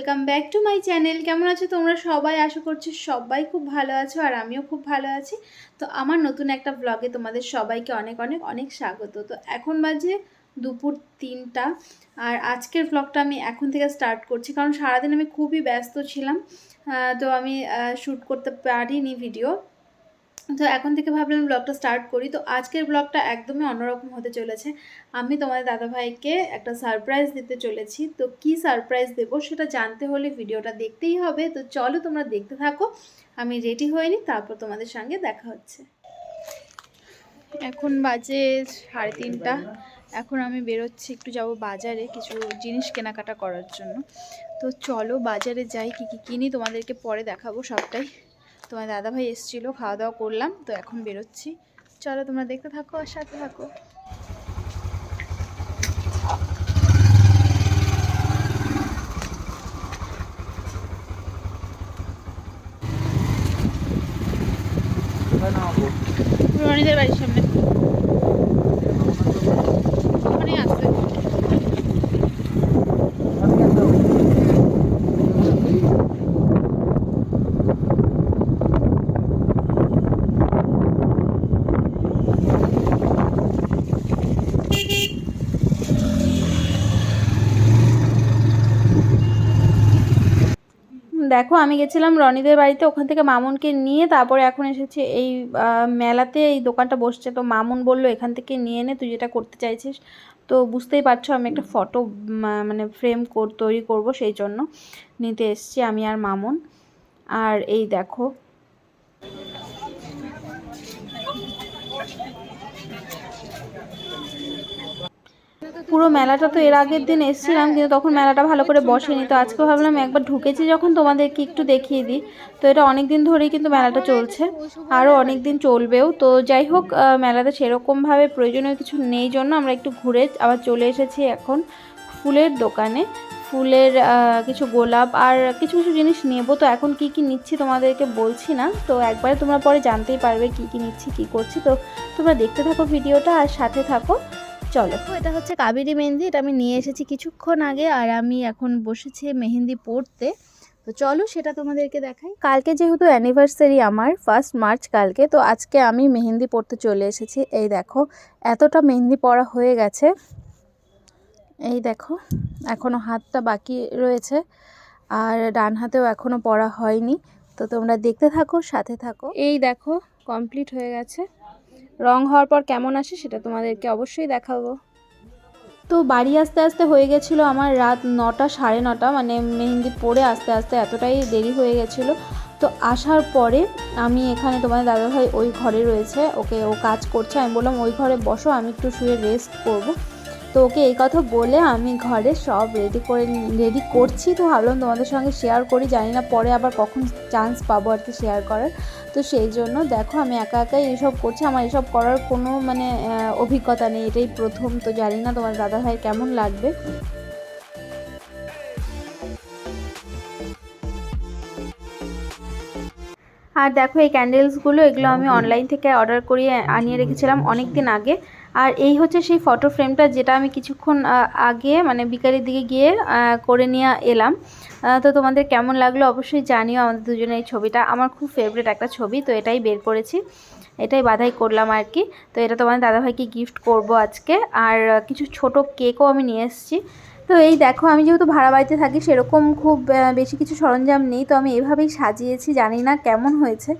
Welcome back to my channel কেমন আছো তোমরা সবাই? আশা করছ সবাই খুব ভালো আছো আর আমিও খুব ভালো আছি। তো আমার নতুন একটা ব্লগে তোমাদের সবাইকে অনেক অনেক অনেক স্বাগত। তো এখন বাজে দুপুর তিনটা আর আজকের ব্লগটা আমি এখন থেকে স্টার্ট করছি কারণ সারাদিন আমি খুবই ব্যস্ত ছিলাম। তো আমি শ্যুট করতে পারিনি ভিডিও তো এখন থেকে ভাবলাম ব্লগটা স্টার্ট করি। তো আজকের ব্লগটা একদমই অন্যরকম হতে চলেছে। আমি তোমাদের দাদাভাইকে একটা সারপ্রাইজ দিতে চলেছি। তো কি সারপ্রাইজ দেবো সেটা জানতে হলে ভিডিওটা দেখতেই হবে। তো চলো তোমরা দেখতে থাকো। আমি রেডি নিই তারপর তোমাদের সঙ্গে দেখা হচ্ছে। এখন বাজে সাড়ে তিনটা। এখন আমি বেরোচ্ছি, একটু যাব বাজারে কিছু জিনিস কেনাকাটা করার জন্য। তো চলো বাজারে যাই, কী কী কিনি তোমাদেরকে পরে দেখাবো সবটাই। তোমার দাদাভাই এসেছিল খাওয়া দাওয়া করলাম তো এখন বেরোচ্ছি। চলো তোমরা দেখতে থাকো আর সাথে থাকো। রনিদের বাড়ির সামনে। দেখো, আমি গেছিলাম রনিদের বাড়িতে, ওখান থেকে মামুনকে নিয়ে তারপরে এখন এসেছি এই মেলাতে, এই দোকানটা বসছে। তো মামুন বলল, এখান থেকে নিয়ে নে তুই যেটা করতে চাইছিস। তো বুঝতেই পারছ, আমি একটা ফটো মানে ফ্রেম তৈরি করব সেই জন্য। নিতে এসেছি আমি আর মামুন। আর এই দেখো। পুরো মেলাটা তো এর আগের দিন এসেছিলাম, কিন্তু তখন মেলাটা ভালো করে বসেনি। তো আজকে ভাবলাম একবার ঢুকেছি যখন তোমাদেরকে একটু দেখিয়ে দিই। তো এটা অনেক দিন ধরেই কিন্তু মেলাটা চলছে, আরও অনেক দিন চলবেও। তো যাই হোক মেলাতে সেরকমভাবে প্রয়োজনীয় কিছু নেই জন্য আমরা একটু ঘুরে আবার চলে এসেছি এখন ফুলের দোকানে। ফুলের কিছু গোলাপ আর কিছু কিছু জিনিস নেব। তো এখন কি কি নিচ্ছি তোমাদেরকে বলছি না। তো একবারে তোমরা পরে জানতেই পারবে কি কি নিচ্ছি, কি করছি। তো তোমরা দেখতে থাকো ভিডিওটা আর সাথে থাকো। চলো। এটা হচ্ছে কাবেরি মেহেন্দি, এটা আমি নিয়ে এসেছি কিছুক্ষণ আগে আর আমি এখন বসেছি মেহেন্দি পড়তে তো চলো সেটা তোমাদেরকে দেখাই। কালকে যেহেতু অ্যানিভার্সারি আমার ফার্স্ট মার্চ কালকে, তো আজকে আমি মেহেন্দি পড়তে চলে এসেছি। এই দেখো, এতটা মেহেন্দি পড়া হয়ে গেছে। এই দেখো এখনও হাতটা বাকি রয়েছে আর ডান হাতেও এখনও পড়া হয়নি। তো তোমরা দেখতে থাকো, সাথে থাকো। এই দেখো কমপ্লিট হয়ে গেছে। রং হওয়ার পর কেমন আসে সেটা তোমাদেরকে অবশ্যই দেখাবো। তো বাড়ি আসতে আসতে হয়ে গেছিল আমার রাত নটা, সাড়ে নটা মানে মেহেন্দি পরে আস্তে আস্তে এতটাই দেরি হয়ে গেছিল। তো আসার পরে আমি এখানে তোমাদের দাদাভাই ওই ঘরে রয়েছে, ওকে ও কাজ করছে। আমি বললাম, ওই ঘরে বসো, আমি একটু শুয়ে রেস্ট করব। তো ওকে এই কথা বলে আমি ঘরে সব রেডি করে রেডি করছি। তো ভাবলাম তোমাদের সঙ্গে শেয়ার করি, জানি না পরে আবার কখন চান্স পাবো আর কি শেয়ার করার। তো সেই জন্য দেখো আমি একা একাই এসব করছি। আমার এসব করার কোনো মানে অভিজ্ঞতা নেই। এটাই প্রথম। তো জানি না তোমার দাদা ভাই কেমন লাগবে। আর দেখো এই ক্যান্ডেলসগুলো এগুলো আমি অনলাইন থেকে অর্ডার করিয়ে আনিয়ে রেখেছিলাম অনেক দিন আগে। আর এই হচ্ছে সেই ফটো ফ্রেমটা যেটা আমি কিছুক্ষণ আগে মানে বিকালের দিকে গিয়ে করে নিয়ে এলাম। তো তোমাদের কেমন লাগল অবশ্যই জানিও আমাদের দুজনের এই ছবিটা। আমার খুব ফেভারিট একটা ছবি তো এটাই বের করেছি। এটাই বাধাই করলাম আর কি তো এটা তোমাদের দাদাভাইকে গিফট করব আজকে। আর কিছু ছোট কেকও আমি নিয়ে এসেছি। তো এই দেখো, আমি যেহেতু ভাড়া বাড়িতে থাকি, সেরকম খুব বেশি কিছু সরঞ্জাম নেই। তো আমি এভাবেই সাজিয়েছি, জানি না কেমন হয়েছে,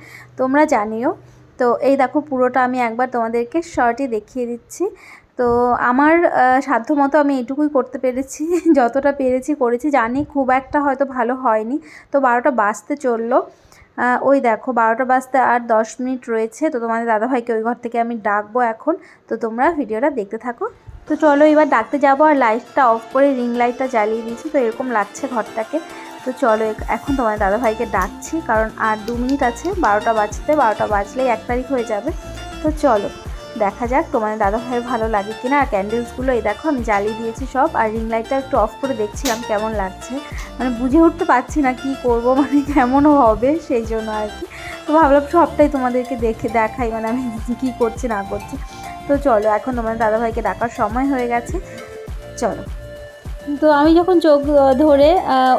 তোমরা জানিও। তো এই দেখো, পুরোটা আমি একবার তোমাদেরকে শর্টে দেখিয়ে দিচ্ছি। তো আমার সাধ্যমতো আমি এটুকুই করতে পেরেছি, যতটা পেরেছি করেছি। জানি খুব একটা হয়তো ভালো হয়নি। তো বারোটা বাজতে চলল। ওই দেখো, বারোটা বাজতে আর দশ মিনিট রয়েছে। তো তোমাদের দাদাভাইকে ওই ঘর থেকে আমি ডাকবো এখন। তো তোমরা ভিডিওটা দেখতে থাকো। তো চলো এবার ডাকতে যাব আর লাইটটা অফ করে রিং লাইটটা জ্বালিয়ে দিয়েছি, তো এরকম লাগছে ঘরটাকে। তো চলো এখন তোমার দাদাভাইকে ডাকছি, কারণ আর দু মিনিট আছে, বারোটা বাজতে, বারোটা বাজলেই এক তারিখ হয়ে যাবে। তো চলো, দেখা যাক তোমার দাদাভাইয়ের ভালো লাগে কিনা। আর ক্যান্ডেলসগুলো এই দেখো, আমি জ্বালিয়ে দিয়েছি সব, আর রিং লাইটটা একটু অফ করে দেখছিলাম কেমন লাগছে। মানে বুঝে উঠতে পারছি না কি করব মানে কেমন হবে, সেই জন্য আর কি। তো ভাবলাম সবটাই তোমাদেরকে দেখে দেখাই মানে আমি কী করছি, না করছি। তো চলো, এখন তোমার দাদাভাইকে ডাকার সময় হয়ে গেছে। চলো। তো আমি যখন চোখ ধরে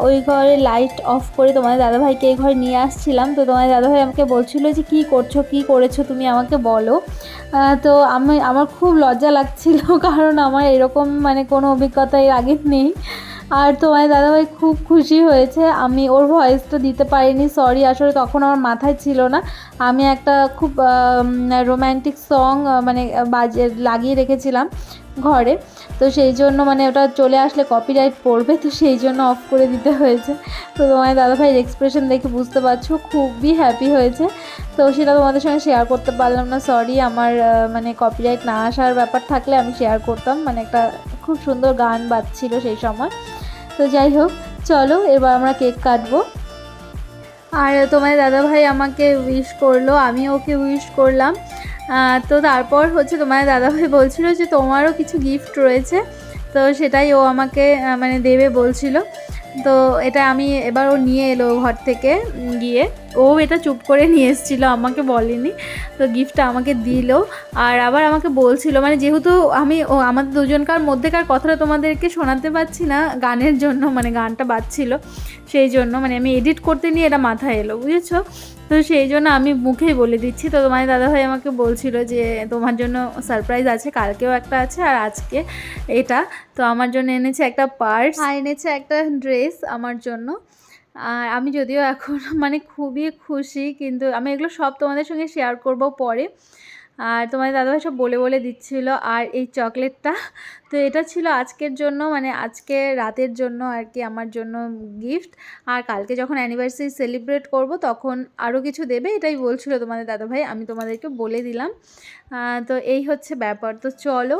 ওই ঘরে লাইট অফ করে তোমাদের দাদাভাইকে এই ঘরে নিয়ে আসছিলাম, তো তোমাদের দাদাভাই আমাকে বলছিল যে, কি করছ? কি করেছ? তুমি আমাকে বলো। তো আমি, আমার খুব লজ্জা লাগছিল, কারণ আমার এরকম মানে কোনো অভিজ্ঞতা এর আগে নেই। আর তোমার দাদাভাই খুব খুশি হয়েছে। আমি ওর ভয়েসটা দিতে পারিনি সরি আসলে তখন আমার মাথায় ছিল না। আমি একটা খুব রোম্যান্টিক সং মানে বাজে লাগিয়ে রেখেছিলাম ঘরে। তো সেই জন্য মানে ওটা চলে আসলে কপিরাইট পড়বে, তো সেই জন্য অফ করে দিতে হয়েছে। তো তোমার দাদাভাইয়ের এক্সপ্রেশন দেখে বুঝতে পারছ, খুবই হ্যাপি হয়েছে। তো সেটা তোমাদের সঙ্গে শেয়ার করতে পারলাম না সরি আমার মানে কপিরাইট না আসার ব্যাপার থাকলে আমি শেয়ার করতাম। মানে একটা খুব সুন্দর গান বাজছিল সেই সময়। তো যাই হোক, চলো এবার আমরা কেক কাটবো। আর তোমার দাদাভাই আমাকে উইশ করল, আমি ওকে উইশ করলাম। তো তারপর হচ্ছে তোমার দাদাভাই বলছিল যে তোমারও কিছু গিফট রয়েছে, তো সেটাই ও আমাকে মানে দেবে বলছিল। তো এটা আমি এবার ও নিয়ে এলো ঘর থেকে গিয়ে। ও এটা চুপ করে নিয়ে এসেছিল, আমাকে বলেনি। তো গিফটটা আমাকে দিল। আর আবার আমাকে বলছিল মানে যেহেতু আমি ও আমাদের দুজনকার মধ্যেকার কথাটা তোমাদেরকে শোনাতে পারছি না গানের জন্য মানে গানটা বাজছিল, সেই জন্য মানে আমি এডিট করতে নিয়ে এটা মাথায় এলো, বুঝেছ? তো সেই জন্য আমি মুখেই বলে দিচ্ছি। তো তোমার দাদাভাই আমাকে বলছিল যে, তোমার জন্য সারপ্রাইজ আছে, কালকেও একটা আছে আর আজকে এটা। তো আমার জন্য এনেছে একটা পার্স আর এনেছে একটা ড্রেস আমার জন্য। আর আমি যদিও এখন মানে খুবই খুশি, কিন্তু আমি এগুলো সব তোমাদের সঙ্গে শেয়ার করব পরে। আর তোমাদের দাদাভাই সব বলে বলে দিচ্ছিল, আর এই চকলেটটা তো এটা ছিল আজকের জন্য মানে আজকে রাতের জন্য আর কি আমার জন্য গিফট আর কালকে যখন অ্যানিভার্সারি সেলিব্রেট করব, তখন আরও কিছু দেবে, এটাই বলছিল তোমাদের দাদাভাই, আমি তোমাদেরকে বলে দিলাম। তো এই হচ্ছে ব্যাপার। তো চলো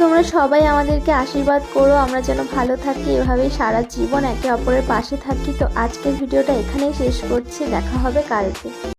তোমরা সবাই আমাদেরকে আশীর্বাদ করো, আমরা যেন ভালো থাকি এভাবে সারা জীবন একে অপরের পাশে থাকি। তো আজকের ভিডিওটা এখানেই শেষ করছি, দেখা হবে কালকে।